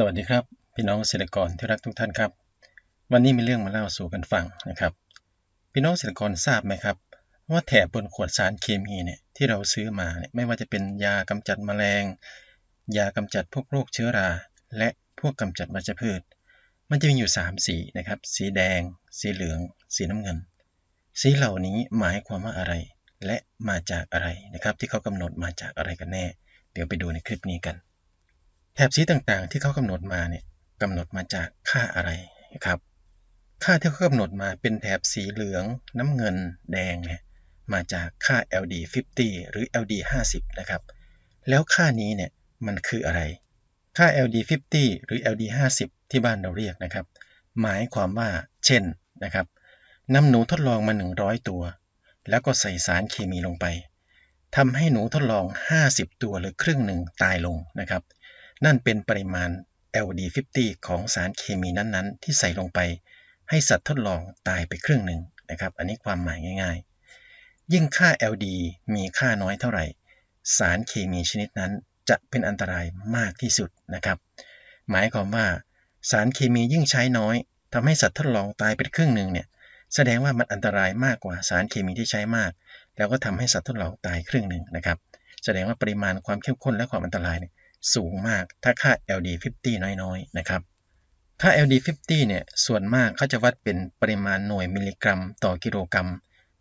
สวัสดีครับ พี่น้องเกษตรกรที่รักทุกท่านครับ วันนี้มีเรื่องมาเล่าสู่กันฟังนะครับ พี่น้องเกษตรกรทราบไหมครับ ว่าแถบบนขวดสารเคมีเนี่ยที่เราซื้อมาเนี่ยไม่ว่าจะเป็นยากำจัดแมลง ยากำจัดพวกโรคเชื้อรา และพวกกำจัดวัชพืช มันจะมีอยู่ 3 สีนะครับ สีแดง สีเหลือง สีน้ำเงิน สีเหล่านี้หมายความว่าอะไร และมาจากอะไรนะครับ ที่เขากำหนดมาจากอะไรกันแน่ เดี๋ยวไปดูในคลิปนี้กัน แถบสีต่างๆ ที่เขากำหนดมาเนี่ยกำหนดมาจากค่าอะไรครับค่าที่เขากำหนดมาเป็นแถบสีเหลืองน้ำเงินแดงเนี่ยมาจากค่า LD 50 หรือ LD 50นะครับ แล้วค่านี้เนี่ยมันคืออะไร ค่า LD 50 หรือ LD 50ที่บ้านเราเรียกนะครับ หมายความว่า เช่นนะครับนำหนูทดลองมา 100 ตัว แล้วก็ใส่สารเคมีลงไปทำให้หนูทดลอง 50 ตัวหรือครึ่งหนึ่งตายลงนะครับ นั่นเป็นปริมาณ LD50 ของสารเคมีนั้นๆ ที่ใส่ลงไปให้สัตว์ทดลองตายไปครึ่งหนึ่งนะครับ อันนี้ความหมายง่ายๆ ยิ่งค่า LD มีค่าน้อยเท่าไหร่ สารเคมีชนิดนั้นจะเป็นอันตรายมากที่สุดนะครับ หมายความว่าสารเคมียิ่งใช้น้อยทำให้สัตว์ทดลองตายไปครึ่งหนึ่งเนี่ยแสดงว่ามันอันตรายมากกว่าสารเคมีที่ใช้มาก แล้วก็ทำให้สัตว์ทดลองตายครึ่งหนึ่งนะครับ แสดงว่าปริมาณความเข้มข้นและความอันตรายเนี่ย สูงมากถ้าค่า LD50 น้อยๆนะครับ ค่า LD50 เนี่ยส่วนมากเขาจะวัดเป็นปริมาณหน่วยมิลลิกรัม ต่อกิโลกรัม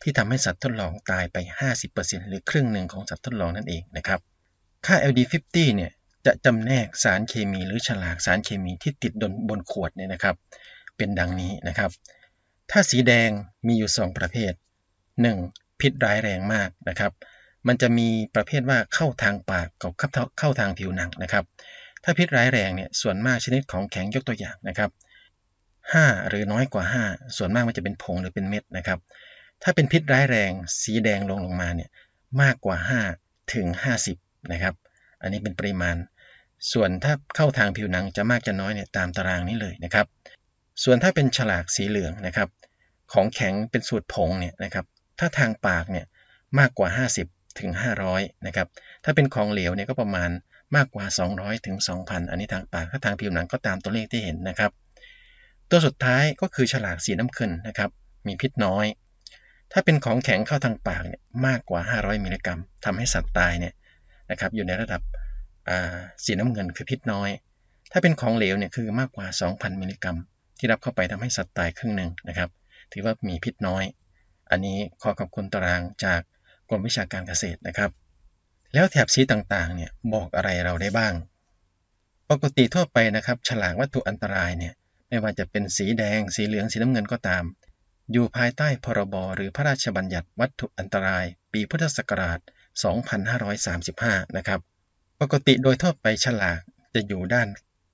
ที่ทำให้สัตว์ทดลองตายไป 50%หรือครึ่งหนึ่งของสัตว์ทดลองนั่นเองนะครับ ค่า LD50 เนี่ยจะจำแนกสารเคมีหรือฉลากสารเคมีที่ติดบนขวดเนี่ยนะครับ เป็นดังนี้นะครับ ถ้าสีแดงมีอยู่ 2 ประเภท 1. พิษร้ายแรงมากนะครับ มันจะมีประเภทว่าเข้าทางปากกับเข้าทางผิวหนังนะครับ ถ้าพิษร้ายแรงเนี่ยส่วนมากชนิดของแข็งยกตัวอย่างนะครับ 5 หรือน้อยกว่า 5 ส่วนมากมันจะเป็นผงหรือเป็นเม็ดนะครับ ถ้าเป็นพิษร้ายแรงสีแดงลงลงมาเนี่ยมากกว่า 5 ถึง 50นะครับ อันนี้เป็นปริมาณ ส่วนถ้าเข้าทางผิวหนังจะมากจะน้อยเนี่ยตามตารางนี้เลยนะครับ ส่วนถ้าเป็นฉลากสีเหลืองนะครับ ของแข็งเป็นสูตรผงเนี่ยนะครับ ถ้าทางปากเนี่ยมากกว่า 50 ถึง 500 นะครับ ถ้าเป็นของเหลวเนี่ยก็ประมาณมากกว่า 200 ถึง 2,000 อันนี้ทางปาก ถ้าทางผิวหนังก็ตามตัวเลขที่เห็นนะครับ ตัวสุดท้ายก็คือฉลากสีน้ำเงินนะครับ มีพิษน้อย ถ้าเป็นของแข็งเข้าทางปากเนี่ยมากกว่า 500 มิลลิกรัมทำให้สัตว์ตายเนี่ยนะครับอยู่ในระดับสีน้ำเงินคือพิษน้อย ถ้าเป็นของเหลวเนี่ยคือมากกว่า 2,000 มิลลิกรัม ที่รับเข้าไปทำให้สัตว์ตายครึ่งหนึ่งนะครับ ถือว่ามีพิษน้อย อันนี้ขอขอบคุณตารางจาก กรมวิชาการเกษตรนะครับ แล้วแถบสีต่างๆเนี่ยบอกอะไรเราได้บ้าง ปกติทั่วไปนะครับฉลากวัตถุอันตรายเนี่ยไม่ว่าจะเป็นสีแดง สีเหลืองสีน้ำเงินก็ตาม อยู่ภายใต้พรบหรือพระราชบัญญัติวัตถุอันตราย ปีพุทธศักราช 2535 นะครับ ปกติโดยทั่วไปฉลากจะอยู่ด้าน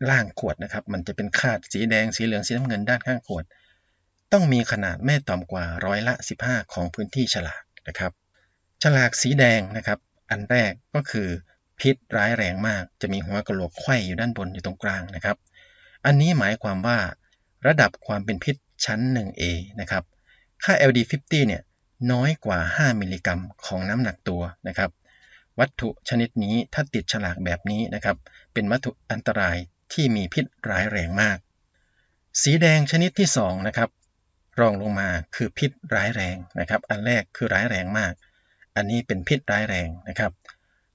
ล่างขวดนะครับ มันจะเป็นคาดสีแดง สีเหลืองสีน้ำเงินด้านข้างขวด ต้องมีขนาดไม่ต่ำกว่าร้อยละ 15 ของพื้นที่ฉลากนะครับ ฉลากสีแดงนะครับ อันแรกก็คือพิษร้ายแรงมาก จะมีหัวกะโหลกไข่อยู่ด้านบนอยู่ตรงกลางนะครับ อันนี้หมายความว่า ระดับความเป็นพิษชั้น 1A นะครับ ค่า LD50 เนี่ยน้อยกว่า 5 มิลลิกรัมของน้ำหนักตัวนะครับ วัตถุชนิดนี้ถ้าติดฉลากแบบนี้นะครับ เป็นวัตถุอันตรายที่มีพิษร้ายแรงมาก สีแดงชนิดที่2นะครับ รองลงมาคือพิษร้ายแรงนะครับ อันแรกคือร้ายแรงมาก อันนี้เป็นพิษร้ายแรงนะครับ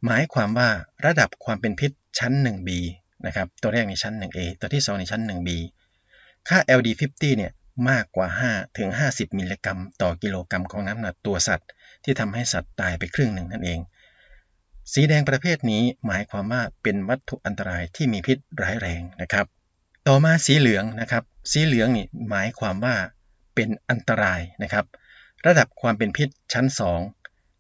หมายความว่าระดับความเป็นพิษชั้น 1B นะครับ ตัวแรกในชั้น 1A ตัวที่ 2 ในชั้น 1B ค่า LD50 เนี่ยมากกว่า 5 ถึง 50 มิลลิกรัม ต่อกิโลกรัมของน้ำหนักตัวสัตว์ ที่ทำให้สัตว์ตายไปครึ่งหนึ่งนั่นเอง สีแดงประเภทนี้หมายความว่าเป็นวัตถุอันตรายที่มีพิษร้ายแรงนะครับ ต่อมาสีเหลืองนะครับ สีเหลืองนี่หมายความว่าเป็นอันตรายนะครับ ระดับความเป็นพิษชั้น 2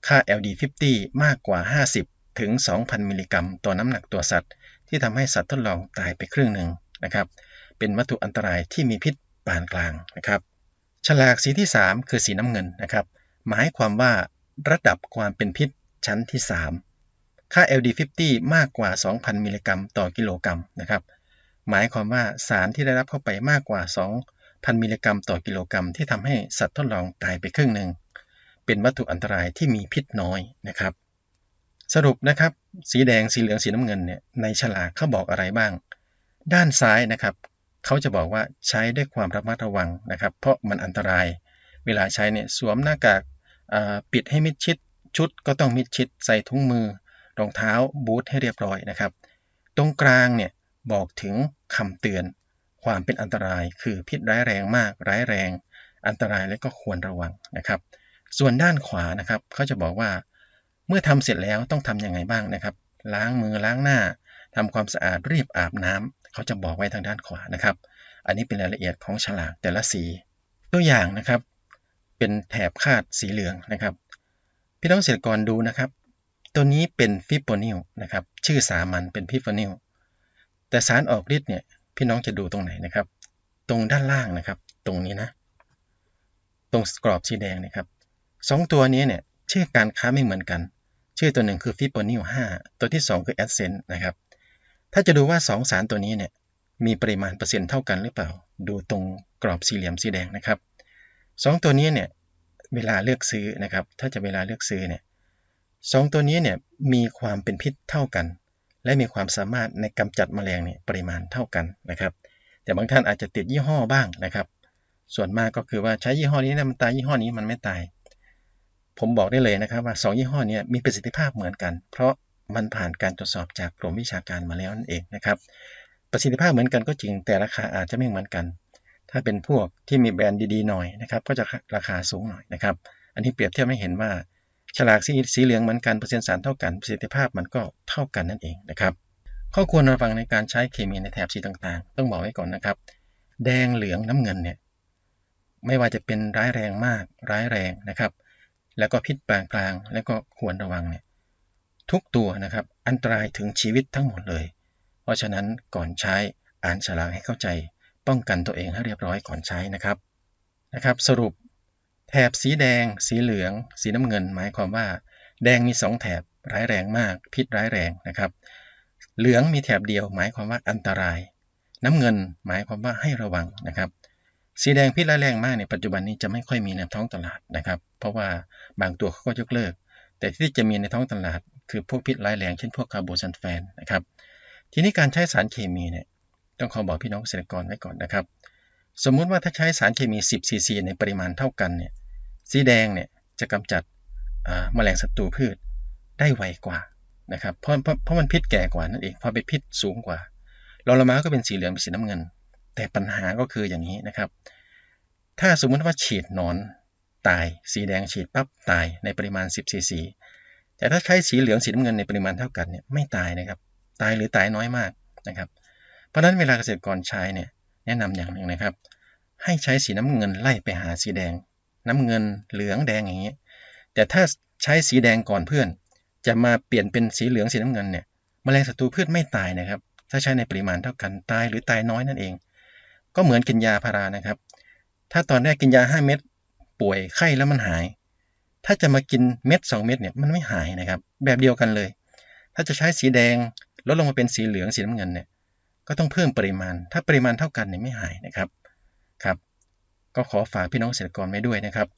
ค่า LD50 มากกว่า 50 ถึง 2,000 มิลลิกรัม ต่อน้ำหนักตัวสัตว์ ที่ทำให้สัตว์ทดลองตายไปครึ่งหนึ่งนะครับ เป็นวัตถุอันตรายที่มีพิษปานกลางนะครับฉลากสีที่ 3 คือสีน้ำเงินนะครับ หมายความว่าระดับความเป็นพิษชั้นที่ 3 ค่า LD50 มากกว่า 2,000 มิลลิกรัม ต่อกิโลกรัมนะครับ หมายความว่าสารที่ได้รับเข้าไปมากกว่า 2,000 มิลลิกรัม ต่อกิโลกรัม ที่ทำให้สัตว์ทดลองตายไปครึ่งหนึ่ง เป็นวัตถุอันตรายที่มีพิษน้อยนะครับ สรุปนะครับ สีแดงสีเหลืองสีน้ำเงินเนี่ยในฉลากเขาบอกอะไรบ้าง ด้านซ้ายนะครับเขาจะบอกว่าใช้ด้วยความระมัดระวังนะครับ เพราะมันอันตราย เวลาใช้เนี่ยสวมหน้ากากปิดให้มิดชิด ชุดก็ต้องมิดชิด ใส่ถุงมือรองเท้าบูทให้เรียบร้อยนะครับ ตรงกลางเนี่ยบอกถึงคำเตือน ความเป็นอันตรายคือพิษร้ายแรงมากร้ายแรง อันตรายและก็ควรระวังนะครับ ส่วนด้านขวานะครับเขาจะบอกว่า เมื่อทำเสร็จแล้วต้องทำยังไงบ้างนะครับ ล้างมือล้างหน้าทำความสะอาดรีบอาบน้ำเขาจะบอกไว้ทางด้านขวานะครับ อันนี้เป็นรายละเอียดของฉลากแต่ละสี ตัวอย่างนะครับ เป็นแถบคาดสีเหลืองนะครับ พี่น้องเกษตรกรดูนะครับ ตัวนี้เป็นฟิปโปนิลนะครับ ชื่อสามัญเป็นฟิปโปนิลแต่สารออกฤทธิ์เนี่ยพี่น้องจะดูตรงไหนนะครับ ตรงด้านล่างนะครับ ตรงนี้นะ ตรงกรอบสีแดงนะครับ สองตัวนี้เนี่ยชื่อการค้าไม่เหมือนกัน ชื่อตัวหนึ่งคือฟิโปนิล5ตัวที่ 2 คือแอดเซนนะครับ ถ้าจะดูว่า 2 สารตัวนี้เนี่ยมีปริมาณเปอร์เซ็นต์เท่ากันหรือเปล่า ดูตรงกรอบสี่เหลี่ยมสีแดงนะครับสองตัวนี้เนี่ยเวลาเลือกซื้อนะครับ ถ้าจะเวลาเลือกซื้อเนี่ยสองตัวนี้เนี่ยมีความเป็นพิษเท่ากัน และมีความสามารถในกำจัดแมลงเนี่ยปริมาณเท่ากันนะครับ แต่บางท่านอาจจะติดยี่ห้อบ้างนะครับ ส่วนมากก็คือว่าใช้ยี่ห้อนี้นะมันตายยี่ห้อนี้มันไม่ตาย ผมบอกได้เลยนะครับว่า 2 ยี่ห้อนี้มีประสิทธิภาพเหมือนกัน เพราะมันผ่านการตรวจสอบจากกรมวิชาการมาแล้วนั่นเองนะครับ ประสิทธิภาพเหมือนกันก็จริงแต่ราคาอาจจะไม่เหมือนกัน ถ้าเป็นพวกที่มีแบรนด์ดีๆหน่อยนะครับก็จะราคาสูงหน่อยนะครับ อันนี้เปรียบเทียบให้เห็นว่า ฉลากสีสีเหลืองเหมือนกันเปอร์เซ็นต์สารเท่ากันประสิทธิภาพมันก็เท่ากันนั่นเองนะครับ ข้อควรระวังในการใช้เคมีในแถบสีต่างๆ ต้องบอกไว้ก่อนนะครับ แดงเหลืองน้ำเงินเนี่ยไม่ว่าจะเป็นร้ายแรงมากร้ายแรงนะครับ แล้วก็พิษปานกลางแล้วก็ควรระวังเนี่ยทุกตัวนะครับ อันตรายถึงชีวิตทั้งหมดเลย เพราะฉะนั้นก่อนใช้อ่านฉลากให้เข้าใจ ป้องกันตัวเองให้เรียบร้อยก่อนใช้นะครับนะครับ สรุป แถบสีแดง สีเหลือง สีน้ำเงิน หมายความว่า แดงมี 2 แถบร้ายแรงมาก พิษร้ายแรงนะครับ เหลืองมีแถบเดียว หมายความว่าอันตราย น้ำเงิน หมายความว่าให้ระวังนะครับ สีแดงพิษร้ายแรงมากในปัจจุบันนี้จะไม่ค่อยมีในท้องตลาดนะครับ เพราะว่าบางตัวเขาก็ยกเลิก แต่ที่จะมีในท้องตลาด คือพวกพิษร้ายแรงเช่นพวกคาร์โบซันแฟนนะครับ ทีนี้การใช้สารเคมีเนี่ยต้องขอบอกพี่น้องเกษตรกรไว้ก่อนนะครับ สมมุติว่าถ้าใช้สารเคมี 10 ซีซีในปริมาณเท่ากันเนี่ยสีแดงเนี่ยจะกำจัดแมลงศัตรูพืชได้ไวกว่านะครับเพราะเพราะเพราะมันพิษแก่กว่านั่นเองพอเป็นพิษสูงกว่าลอลมาก็เป็นสีเหลืองเป็นสีน้ำเงิน แต่ปัญหาก็คืออย่างนี้นะครับ ถ้าสมมติว่าฉีดนอนตาย สีแดงฉีดปั๊บตายในปริมาณ 10ซีซีแต่ถ้าใช้สีเหลืองสีน้ำเงินในปริมาณเท่ากันเนี่ยไม่ตายนะครับ ตายหรือตายน้อยมากนะครับ เพราะฉะนั้นเวลาเกษตรกรใช้เนี่ยแนะนำอย่างหนึ่งนะครับ ให้ใช้สีน้ำเงินไล่ไปหาสีแดง น้ำเงินเหลืองแดงอย่างนี้แต่ถ้าใช้สีแดงก่อนเพื่อน จะมาเปลี่ยนเป็นสีเหลืองสีน้ำเงินเนี่ยมแมลงศัตรูพืชไม่ตายนะครับ ถ้าใช้ในปริมาณเท่ากันตายหรือตายน้อยนั่นเอง ก็เหมือนกินยาพารานะครับ ถ้าตอนแรกกินยา 5 เม็ดป่วยไข้แล้วมันหาย ถ้าจะมากินเม็ด 2 เม็ดเนี่ยมันไม่หายนะครับ แบบเดียวกันเลย ถ้าจะใช้สีแดงลดลงมาเป็นสีเหลืองสีน้ำเงินเนี่ยก็ต้องเพิ่มปริมาณ ถ้าปริมาณเท่ากันเนี่ยไม่หายนะครับครับ ก็ขอฝากพี่น้องเกษตรกรไว้ด้วยนะครับ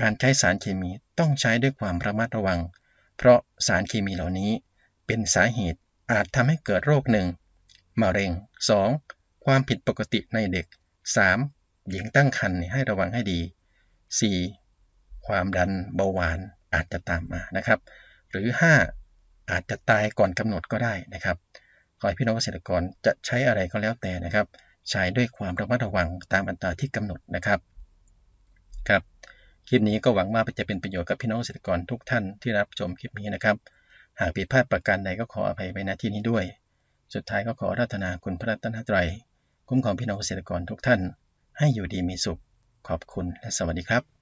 การใช้สารเคมีต้องใช้ด้วยความระมัดระวัง เพราะสารเคมีเหล่านี้เป็นสาเหตุอาจทำให้เกิดโรคหนึ่งมะเร็ง 2. ความผิดปกติในเด็ก 3. หญิงตั้งครรภ์ให้ระวังให้ดี 4. ความดันเบาหวานอาจจะตามมานะครับ หรือ 5. อาจจะตายก่อนกำหนดก็ได้นะครับ ขอให้พี่น้องเกษตรกรจะใช้อะไรก็แล้วแต่นะครับ ใช้ด้วยความระมัดระวังตามอัตราที่กำหนดนะครับครับคลิปนี้ก็หวังว่าจะเป็นประโยชน์กับพี่น้องเกษตรกรทุกท่านที่รับชมคลิปนี้นะครับ หากผิดพลาดประการใดก็ขออภัยไว้ณที่นี้ด้วย สุดท้ายก็ขอรัตนาคุณพระรัตนตรัย คุ้มครองพี่น้องเกษตรกรทุกท่าน ให้อยู่ดีมีสุข ขอบคุณและสวัสดีครับ